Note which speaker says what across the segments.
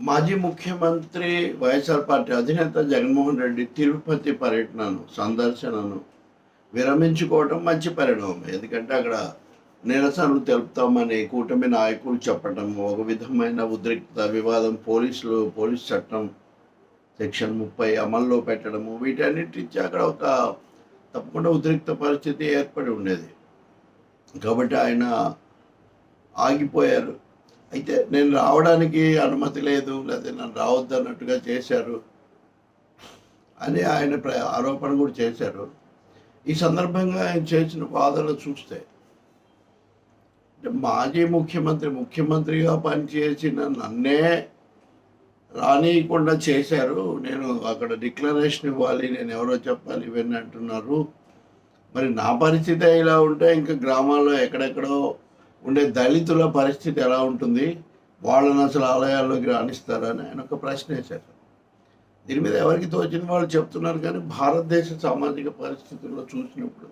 Speaker 1: మాజీ ముఖ్యమంత్రి వైఎస్ఆర్ పార్టీ అధినేత జగన్మోహన్ రెడ్డి తిరుపతి పర్యటనను సందర్శనను విరమించుకోవడం మంచి పరిణామం. ఎందుకంటే అక్కడ నిరసనలు తెలుపుతామని కూటమి నాయకులు చెప్పడం ఒక విధమైన ఉద్రిక్త వివాదం పోలీసులు పోలీస్ చట్టం సెక్షన్ ముప్పై అమల్లో పెట్టడము వీటన్నిటించి అక్కడ ఒక తప్పకుండా ఉద్రిక్త పరిస్థితి ఏర్పడి ఉండేది. కాబట్టి ఆయన ఆగిపోయారు. అయితే నేను రావడానికి అనుమతి లేదు లేదా నన్ను రావద్దు అన్నట్టుగా చేశారు అని ఆయన ప్ర ఆరోపణ కూడా చేశారు. ఈ సందర్భంగా ఆయన చేసిన బాధలు చూస్తే మాజీ ముఖ్యమంత్రి ముఖ్యమంత్రిగా పనిచేసిన నన్నే రానియకుండా చేశారు. నేను అక్కడ డిక్లరేషన్ ఇవ్వాలి నేను ఎవరో చెప్పాలి ఇవన్నీ అంటున్నారు. మరి నా పరిస్థితి ఇలా ఉంటే ఇంకా గ్రామాల్లో ఎక్కడెక్కడో ఉండే దళితుల పరిస్థితి ఎలా ఉంటుంది? వాళ్ళని అసలు ఆలయాల్లోకి రాణిస్తారని ఆయన ఒక ప్రశ్న వేశారు. దీని మీద ఎవరికి తోచిన వాళ్ళు చెప్తున్నారు కానీ భారతదేశ సామాజిక పరిస్థితుల్లో చూసినప్పుడు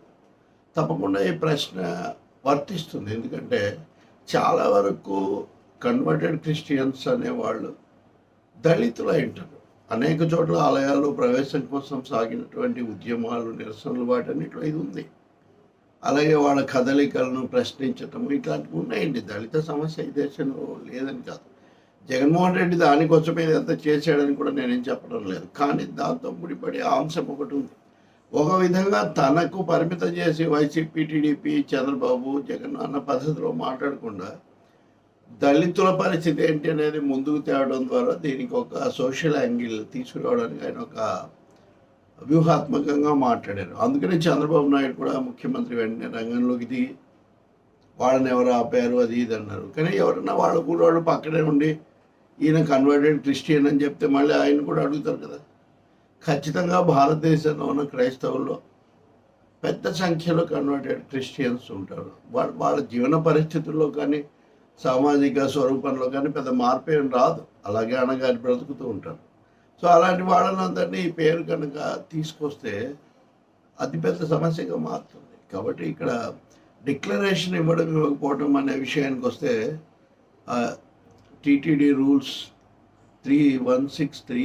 Speaker 1: తప్పకుండా ఈ ప్రశ్న వర్తిస్తుంది. ఎందుకంటే చాలా వరకు కన్వర్టెడ్ క్రిస్టియన్స్ అనేవాళ్ళు దళితులు అయి ఉంటారు అనేక చోట్ల ఆలయాల్లో ప్రవేశం కోసం సాగినటువంటి ఉద్యమాలు నిరసనలు వాటన్నిటిలో ఇది ఉంది. అలాగే వాళ్ళ కదలికలను ప్రశ్నించటం ఇట్లాంటివి ఉన్నాయండి. దళిత సమస్య ఈ దేశంలో లేదని కాదు. జగన్మోహన్ రెడ్డి దానికోసమే ఇదంతా చేశాడని కూడా నేనేం చెప్పడం లేదు. కానీ దాంతో ముడిపడే అంశం ఒకటి ఉంది. ఒక విధంగా తనకు పరిమితం చేసి వైసీపీ టీడీపీ చంద్రబాబు జగన్ అన్న పద్ధతిలో మాట్లాడకుండా దళితుల పరిస్థితి ఏంటి అనేది ముందుకు తేవడం ద్వారా దీనికి ఒక సోషల్ యాంగిల్ తీసుకురావడానికి ఆయన ఒక వ్యూహాత్మకంగా మాట్లాడారు. అందుకనే చంద్రబాబు నాయుడు కూడా ముఖ్యమంత్రి వెంటనే రంగంలోకి దిగి వాళ్ళని ఎవరు ఆపారు అది ఇది అన్నారు. కానీ ఎవరన్నా వాళ్ళ కూడా వాళ్ళు పక్కనే ఉండి ఈయన కన్వర్టెడ్ క్రిస్టియన్ అని చెప్తే మళ్ళీ ఆయన కూడా అడుగుతారు కదా. ఖచ్చితంగా భారతదేశంలో ఉన్న క్రైస్తవుల్లో పెద్ద సంఖ్యలో కన్వర్టెడ్ క్రిస్టియన్స్ ఉంటారు. వాళ్ళ వాళ్ళ జీవన పరిస్థితుల్లో కానీ సామాజిక స్వరూపంలో కానీ పెద్ద మార్పు ఏం రాదు. అలాగే అనగారి బ్రతుకుతూ ఉంటారు. సో అలాంటి వాళ్ళనందరినీ ఈ పేరు కనుక తీసుకొస్తే అతిపెద్ద సమస్యగా మారుతుంది. కాబట్టి ఇక్కడ డిక్లరేషన్ ఇవ్వడం ఇవ్వకపోవడం అనే విషయానికి వస్తే TTD rules three one six three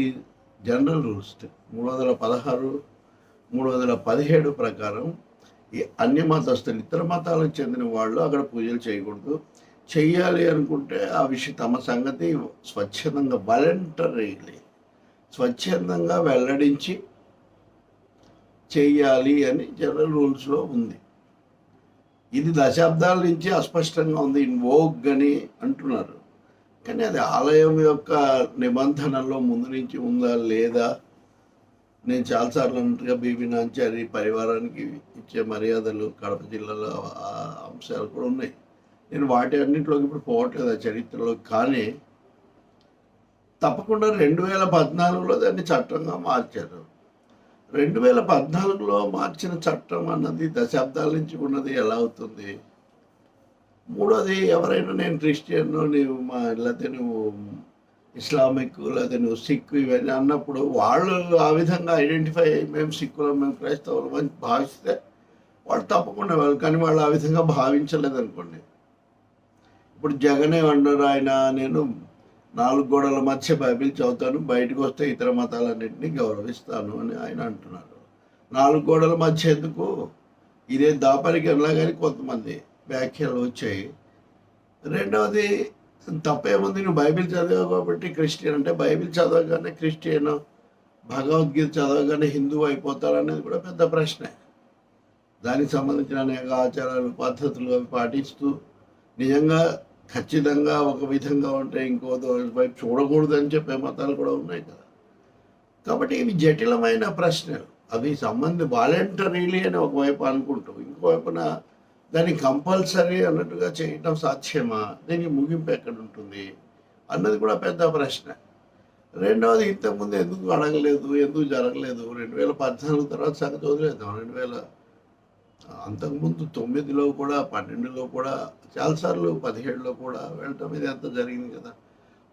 Speaker 1: general rules మూడు వందల పదహారు మూడు వందల పదిహేడు ప్రకారం ఈ అన్య మతస్థులు ఇతర మతాలకు చెందిన వాళ్ళు అక్కడ పూజలు చేయకూడదు. చెయ్యాలి అనుకుంటే ఆ విషయం తమ సంగతి స్వచ్ఛందంగా వాలంటరీలీ స్వచ్ఛందంగా వెల్లడించి చేయాలి అని జనరల్ రూల్స్లో ఉంది. ఇది దశాబ్దాల నుంచి అస్పష్టంగా ఉంది. ఇన్ వోగ్ అని అంటున్నారు. కానీ అది ఆలయం యొక్క నిబంధనల్లో ముందు నుంచి ఉందా లేదా నేను చాలాసార్లు అన్నట్టుగా బీబీ నాంచారి పరివారానికి ఇచ్చే మర్యాదలు కడప జిల్లాలో ఆ అంశాలు కూడా ఉన్నాయి. నేను వాటి అన్నింటిలోకి ఇప్పుడు పోవట్లేదు ఆ చరిత్రలో. కానీ తప్పకుండా రెండు వేల పద్నాలుగులో దాన్ని చట్టంగా మార్చారు. రెండు వేల పద్నాలుగులో మార్చిన చట్టం అన్నది దశాబ్దాల నుంచి ఉన్నది ఎలా అవుతుంది? మూడోది ఎవరైనా నేను క్రిస్టియన్ నీవు మా లేకపోతే నువ్వు ఇస్లామిక్ లేకపోతే నువ్వు సిక్ ఇవన్నీ అన్నప్పుడు వాళ్ళు ఆ విధంగా ఐడెంటిఫై అయ్యి మేము సిక్కులం మేము క్రైస్తవులు అని భావిస్తే వాళ్ళు తప్పకుండా వాళ్ళు కానీ వాళ్ళు ఆ విధంగా భావించలేదు అనుకోండి ఇప్పుడు జగనే అన్నారు ఆయన నేను నాలుగు గోడల మధ్య బైబిల్ చదువుతాను బయటకు వస్తే ఇతర మతాలన్నింటినీ గౌరవిస్తాను అని ఆయన అంటున్నారు. నాలుగు గోడల మధ్య ఎందుకు? ఇదే దాపరికి కానీ కొంతమంది వ్యాఖ్యలు వచ్చాయి. రెండవది తప్పేముంది నువ్వు బైబిల్ చదివావు కాబట్టి క్రిస్టియన్ అంటే బైబిల్ చదవగానే క్రిస్టియన్ భగవద్గీత చదవగానే హిందువు అయిపోతారు అనేది కూడా పెద్ద ప్రశ్నే. దానికి సంబంధించిన అనేక ఆచారాలు పద్ధతులు అవి పాటిస్తూ నిజంగా ఖచ్చితంగా ఒక విధంగా ఉంటే ఇంకో వైపు చూడకూడదు అని చెప్పే మతాలు కూడా ఉన్నాయి కదా. కాబట్టి ఇవి జటిలమైన ప్రశ్నలు. అవి సంబంధి వాలంటరీలీ అని ఒకవైపు అనుకుంటూ ఇంకోవైపున దాన్ని కంపల్సరీ అన్నట్టుగా చేయటం సాధ్యమా? దీనికి ముగింపు ఎక్కడ ఉంటుంది? అన్నది కూడా పెద్ద ప్రశ్న. రెండవది ఇంతకుముందు ఎందుకు అడగలేదు? ఎందుకు జరగలేదు? రెండు వేల పద్నాలుగు తర్వాత సంగతి వదిలేద్దాం. రెండు వేల అంతకుముందు తొమ్మిదిలో కూడా పన్నెండులో కూడా చాలాసార్లు పదిహేడులో కూడా వెళ్ళటం ఇది అంత జరిగింది కదా.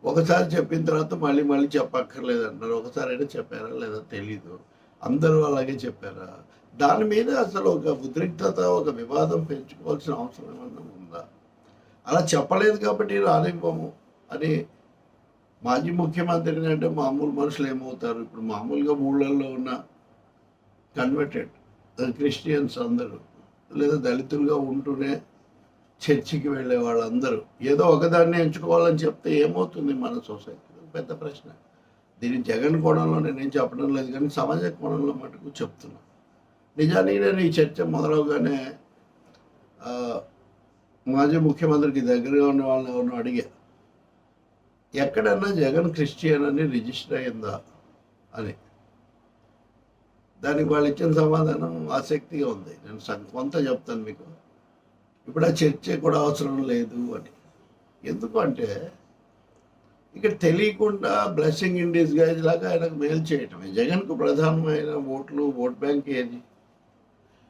Speaker 1: ఒకసారి చెప్పిన తర్వాత మళ్ళీ మళ్ళీ చెప్పక్కర్లేదు అంటారు ఒకసారి అయినా చెప్పారా లేదా తెలీదు. అందరూ అలాగే చెప్పారా? దాని మీద అసలు ఒక ఉద్రిక్తత ఒక వివాదం పెంచుకోవాల్సిన అవసరం ఏమన్నా ఉందా? అలా చెప్పలేదు కాబట్టి రానివ్వము అని మాజీ ముఖ్యమంత్రిని అంటే మామూలు మనుషులు ఏమవుతారు? ఇప్పుడు మామూలుగా ఊళ్ళల్లో ఉన్న కన్వర్టెడ్ క్రిస్టియన్స్ అందరూ లేదా దళితులుగా ఉంటూనే చర్చికి వెళ్ళే వాళ్ళందరూ ఏదో ఒకదాన్ని ఎంచుకోవాలని చెప్తే ఏమవుతుంది మన సొసైటీ? పెద్ద ప్రశ్న. దీని జగన్ కోణంలో నేనేం చెప్పడం లేదు కానీ సమాజ కోణంలో మటుకు చెప్తున్నా. నిజానికి నేను ఈ చర్చ మొదలవగానే మాజీ ముఖ్యమంత్రికి దగ్గరగా ఉన్న వాళ్ళని ఎవరినో అడిగా. ఎక్కడన్నా జగన్ క్రిస్టియన్ అని రిజిస్టర్ అయిందా? అని. దానికి వాళ్ళు ఇచ్చిన సమాధానం ఆసక్తిగా ఉంది. నేను కొంత చెప్తాను మీకు. ఇప్పుడు ఆ చర్చ కూడా అవసరం లేదు అని. ఎందుకు అంటే ఇక్కడ తెలియకుండా బ్లెస్సింగ్ ఇండీస్ గైజ్ లాగా ఆయనకు మేలు చేయటమే. జగన్కు ప్రధానమైన ఓట్లు ఓట్ బ్యాంక్ ఏది?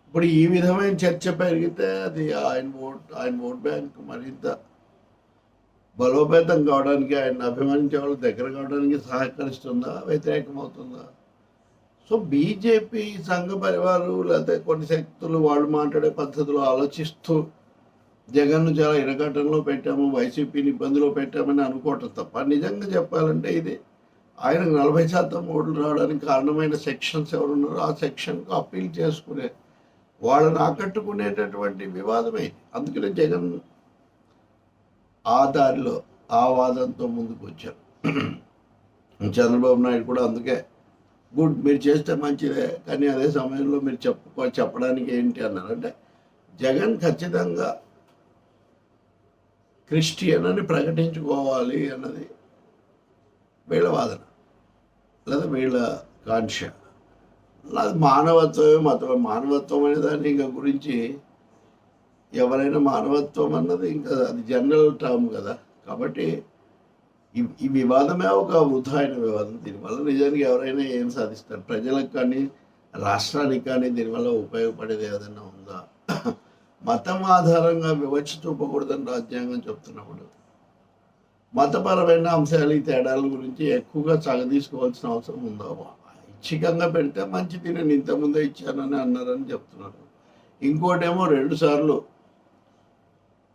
Speaker 1: ఇప్పుడు ఈ విధమైన చర్చ పెరిగితే అది ఆయన ఓట్ ఆయన ఓట్ బ్యాంక్ మరింత బలోపేతం కావడానికి ఆయన అభిమానించే వాళ్ళు దగ్గర కావడానికి సహకరిస్తుందా? వ్యతిరేకమవుతుందా? సో బీజేపీ సంఘ పరివారు లేకపోతే కొన్ని శక్తులు వాళ్ళు మాట్లాడే పద్ధతులు ఆలోచిస్తూ జగన్ను చాలా ఇరగటంలో పెట్టాము వైసీపీని ఇబ్బందిలో పెట్టామని అనుకోవటం తప్ప. నిజంగా చెప్పాలంటే ఇది ఆయనకు నలభై శాతం ఓట్లు రావడానికి కారణమైన సెక్షన్స్ ఎవరున్నారో ఆ సెక్షన్కు అప్పీల్ చేసుకునే వాళ్ళని ఆకట్టుకునేటటువంటి వివాదమే అందుకనే జగన్ ఆ దారిలో ఆ వాదంతో ముందుకు వచ్చారు చంద్రబాబు నాయుడు కూడా అందుకే గుడ్ మీరు చేస్తే మంచిదే కానీ అదే సమయంలో మీరు చెప్పు చెప్పడానికి ఏంటి అన్నారు. అంటే జగన్ ఖచ్చితంగా క్రిస్టియన్ అని ప్రకటించుకోవాలి అన్నది వీళ్ళ వాదన లేదా వీళ్ళ కాంక్ష. అది మానవత్వమే మతం మానవత్వం అనే దాన్ని ఇంకా గురించి ఎవరైనా మానవత్వం అన్నది ఇంకా అది జనరల్ టర్మ్ కదా. కాబట్టి ఈ వివాదమే ఒక వృధా అయిన వివాదం. దీనివల్ల నిజానికి ఎవరైనా ఏం సాధిస్తారు? ప్రజలకు కానీ రాష్ట్రానికి కానీ దీనివల్ల ఉపయోగపడేది ఏదైనా ఉందా? మతం ఆధారంగా వివక్ష చూపకూడదని రాజ్యాంగం చెప్తున్నప్పుడు మతపరమైన అంశాలు ఈ తేడాల గురించి ఎక్కువగా తీసుకోవాల్సిన అవసరం ఉందా? ఐచ్ఛికంగా పెడితే మంచిది. నేను ఇంతకుముందే ఇచ్చానని అన్నారని చెప్తున్నారు. ఇంకోటేమో రెండుసార్లు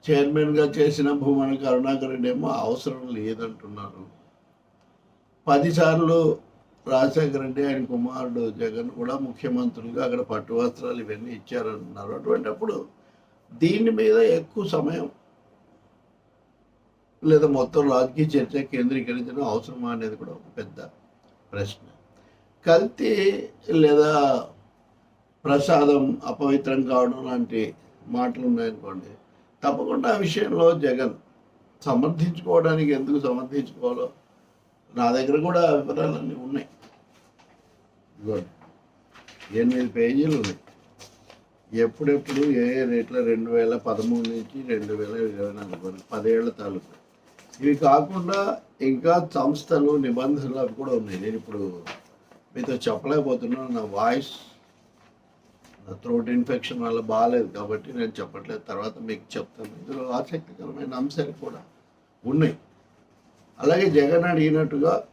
Speaker 1: చైర్మన్గా చేసిన భూమన కరుణాకర్ రెడ్డి ఏమో అవసరం లేదంటున్నారు. పదిసార్లు రాజశేఖర రెడ్డి ఆయన కుమారుడు జగన్ కూడా ముఖ్యమంత్రులుగా అక్కడ పట్టు వస్త్రాలు ఇవన్నీ ఇచ్చారంటున్నారు అటువంటిప్పుడు దీని మీద ఎక్కువ సమయం లేదా మొత్తం రాజకీయ చర్చ కేంద్రీకరించడం అవసరమా అనేది కూడా ఒక పెద్ద ప్రశ్న. కల్తీ లేదా ప్రసాదం అపవిత్రం కావడం లాంటి మాటలు ఉన్నాయనుకోండి తప్పకుండా ఆ విషయంలో జగన్ సమర్థించుకోవడానికి ఎందుకు సమర్థించుకోవాలో నా దగ్గర కూడా వివరాలన్నీ ఉన్నాయి. ఇదిగోండి ఎనిమిది పేజీలు ఉన్నాయి. ఎప్పుడెప్పుడు ఏ ఏ రేట్లో రెండు వేల పదమూడు నుంచి రెండు వేల ఇరవై నాలుగు వరకు పదేళ్ళ తాలూకు. ఇవి కాకుండా ఇంకా సంస్థలు నిబంధనలు అవి కూడా ఉన్నాయి. నేను ఇప్పుడు మీతో చెప్పలేకపోతున్నాను. నా వాయిస్ థ్రోట్ ఇన్ఫెక్షన్ వల్ల బాగాలేదు కాబట్టి నేను చెప్పట్లేదు. తర్వాత మీకు చెప్తాను. ఇందులో ఆసక్తికరమైన అంశాలు కూడా ఉన్నాయి. అలాగే జగన్ అడిగినట్టుగా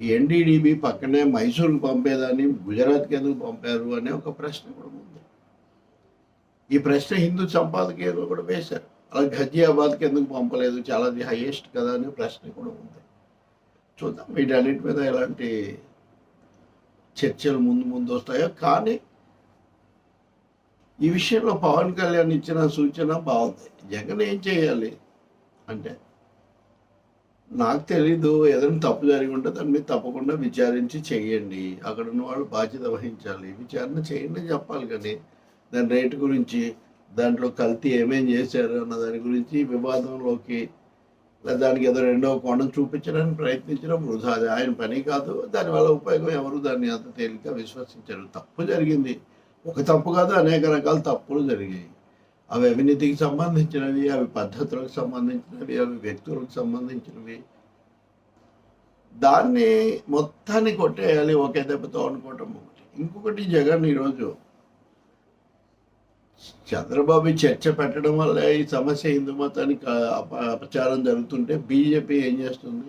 Speaker 1: ఎన్డీడీబీ పక్కనే మైసూర్కి పంపేదాన్ని గుజరాత్కి ఎందుకు పంపారు అనే ఒక ప్రశ్న కూడా ఉంది. ఈ ప్రశ్న హిందూ సంపాదకీయంలో కూడా వేశారు. అలాగే ఘజియాబాద్కి ఎందుకు పంపలేదు? చాలా హైయెస్ట్ కదా అనే ప్రశ్న కూడా ఉంది. చూద్దాం వీటన్నిటి మీద ఎలాంటి చర్చలు ముందు ముందు వస్తాయో. కానీ ఈ విషయంలో పవన్ కళ్యాణ్ ఇచ్చిన సూచన బాగుంది. జగన్ ఏం చేయాలి? అంటే నాకు తెలీదు ఏదైనా తప్పు జరిగి ఉంటే దాని మీద తప్పకుండా విచారించి చేయండి. అక్కడ ఉన్న వాళ్ళు బాధ్యత వహించాలి. విచారణ చేయండి అని చెప్పాలి కానీ దాని రేటు గురించి దాంట్లో కల్తీ ఏమేం చేశారు అన్న దాని గురించి వివాదంలోకి లేదా దానికి ఏదో రెండో కోణం చూపించడానికి ప్రయత్నించడం వృధా. అది ఆయన పని కాదు. దానివల్ల ఉపయోగం ఎవరు? దాన్ని అంత తేలిక విశ్వసించరు. తప్పు జరిగింది. ఒక తప్పు కాదు అనేక రకాల తప్పులు జరిగాయి. అవి అవినీతికి సంబంధించినవి అవి పద్ధతులకు సంబంధించినవి అవి వ్యక్తులకు సంబంధించినవి. దాన్ని మొత్తాన్ని కొట్టేయాలి ఒకే దెబ్బతో అనుకోవటం ఒకటి. ఇంకొకటి జగన్ ఈరోజు చంద్రబాబు చర్చ పెట్టడం వల్ల ఈ సమస్య హిందూ మతానికి అపచారం జరుగుతుంటే బీజేపీ ఏం చేస్తుంది?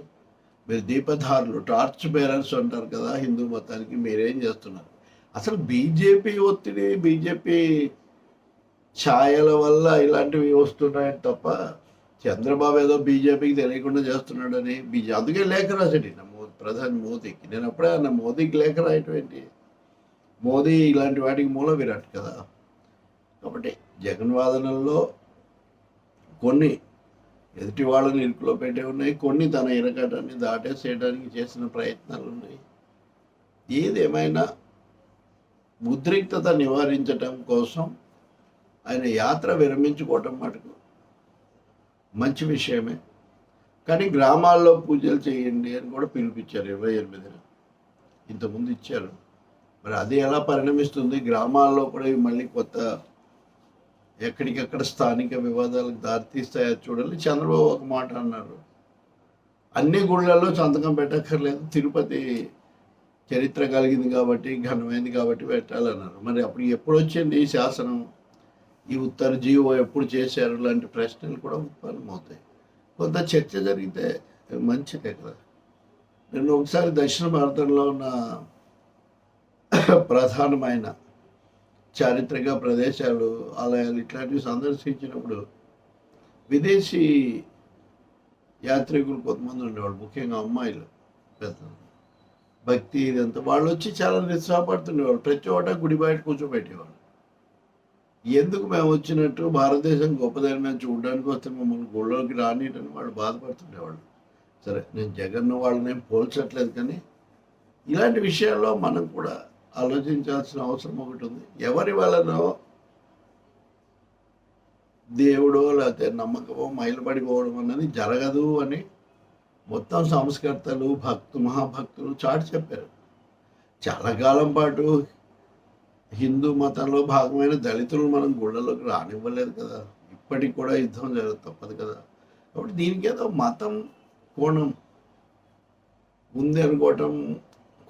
Speaker 1: మీరు దీపధారులు టార్చ్ బేరర్స్ అంటారు కదా హిందూ మతానికి మీరేం చేస్తున్నారు? అసలు బీజేపీ ఒత్తిడి బీజేపీ ఛాయల వల్ల ఇలాంటివి వస్తున్నాయని తప్ప చంద్రబాబు ఏదో బీజేపీకి తెలియకుండా చేస్తున్నాడని బీజే అందుకే లేఖ రాశాడు నా మో ప్రధాని మోదీకి. నేను అప్పుడే అన్న మోదీకి లేఖ రాయటం ఏంటి? మోదీ ఇలాంటి వాటికి మూల విరాట్ కదా. కాబట్టి జగన్ వాదనల్లో కొన్ని ఎదుటి వాళ్ళని ఇరుకులో పెట్టే ఉన్నాయి కొన్ని తన ఇరకటాన్ని దాటేసేయడానికి చేసిన ప్రయత్నాలు ఉన్నాయి. ఏదేమైనా ఉద్రిక్తత నివారించటం కోసం ఆయన యాత్ర విరమించుకోవటం మటుకు మంచి విషయమే. కానీ గ్రామాల్లో పూజలు చేయండి అని కూడా పిలిపించారు ఇరవై ఎనిమిదిన. ఇంతకుముందు ఇచ్చారు. మరి అది ఎలా పరిణమిస్తుంది? గ్రామాల్లో కూడా ఇవి మళ్ళీ కొత్త ఎక్కడికక్కడ స్థానిక వివాదాలకు దారితీస్తాయో చూడాలి చంద్రబాబు ఒక మాట అన్నారు. అన్ని గుళ్ళల్లో సంతకం పెట్టక్కర్లేదు. తిరుపతి చరిత్ర కలిగింది కాబట్టి ఘనమైంది కాబట్టి పెట్టాలన్నారు. మరి అప్పుడు ఎప్పుడు వచ్చింది ఈ శాసనం? ఈ ఉత్తర జీవో ఎప్పుడు చేశారు? లాంటి ప్రశ్నలు కూడా ఉత్పన్నమవుతాయి కొంత చర్చ జరిగితే మంచిదే కదా. నేను ఒకసారి దక్షిణ భారతంలో ఉన్న ప్రధానమైన చారిత్రక ప్రదేశాలు ఆలయాలు ఇట్లాంటివి సందర్శించినప్పుడు విదేశీ యాత్రికులు కొంతమంది ఉండేవాళ్ళు ముఖ్యంగా అమ్మాయిలు పెద్ద భక్తి ఇదంతా వాళ్ళు వచ్చి చాలా నిరుత్సాహపడుతుండేవాళ్ళు ప్రతి చోట గుడి బయట కూర్చోబెట్టేవాళ్ళు. ఎందుకు మేము వచ్చినట్టు భారతదేశం గొప్పదని మేము చూడడానికి వస్తే మమ్మల్ని గుళ్ళోకి రానియటని వాళ్ళు బాధపడుతుండేవాళ్ళు. సరే నేను జగన్ వాళ్ళని పోల్చట్లేదు కానీ ఇలాంటి విషయాల్లో మనం కూడా ఆలోచించాల్సిన అవసరం ఒకటి ఉంది. ఎవరి వలనో దేవుడో లేకపోతే నమ్మకమో మైలుపడిపోవడం అన్నది జరగదు అని మొత్తం సంస్కర్తలు భక్తు మహాభక్తులు చాటి చెప్పారు. చాలా కాలం పాటు హిందూ మతంలో భాగమైన దళితులు మనం గుళ్ళలోకి రానివ్వలేదు కదా. ఇప్పటికి కూడా యుద్ధం జరగదు తప్పదు కదా. కాబట్టి దీనికి ఏదో మతం కోణం ఉంది అనుకోవటం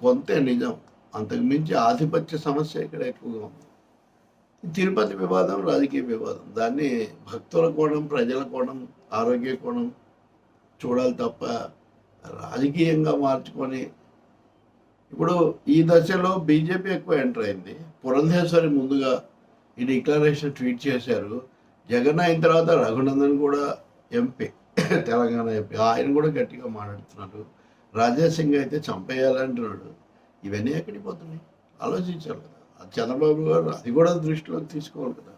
Speaker 1: కొంతే నిజం. అంతకుమించి ఆధిపత్య సమస్య ఇక్కడ ఎక్కువగా ఉంది. తిరుపతి వివాదం రాజకీయ వివాదం. దాన్ని భక్తుల కోణం ప్రజల కోణం ఆరోగ్య కోణం చూడాలి తప్ప రాజకీయంగా మార్చుకొని ఇప్పుడు ఈ దశలో బీజేపీ ఎక్కువ ఎంటర్ అయింది. పురంధేశ్వరి ముందుగా ఈ డిక్లరేషన్ ట్వీట్ చేశారు. జగన్ అయిన తర్వాత రఘునందన్ కూడా ఎంపీ తెలంగాణ ఎంపీ. ఆయన కూడా గట్టిగా మాట్లాడుతున్నాడు. రాజేష్ సింగ్ అయితే చంపేయాలంటున్నాడు. ఇవన్నీ ఎక్కడికి పోతున్నాయి? ఆలోచించాలి కదా. చంద్రబాబు గారు అది కూడా దృష్టిలోకి తీసుకోవాలి కదా.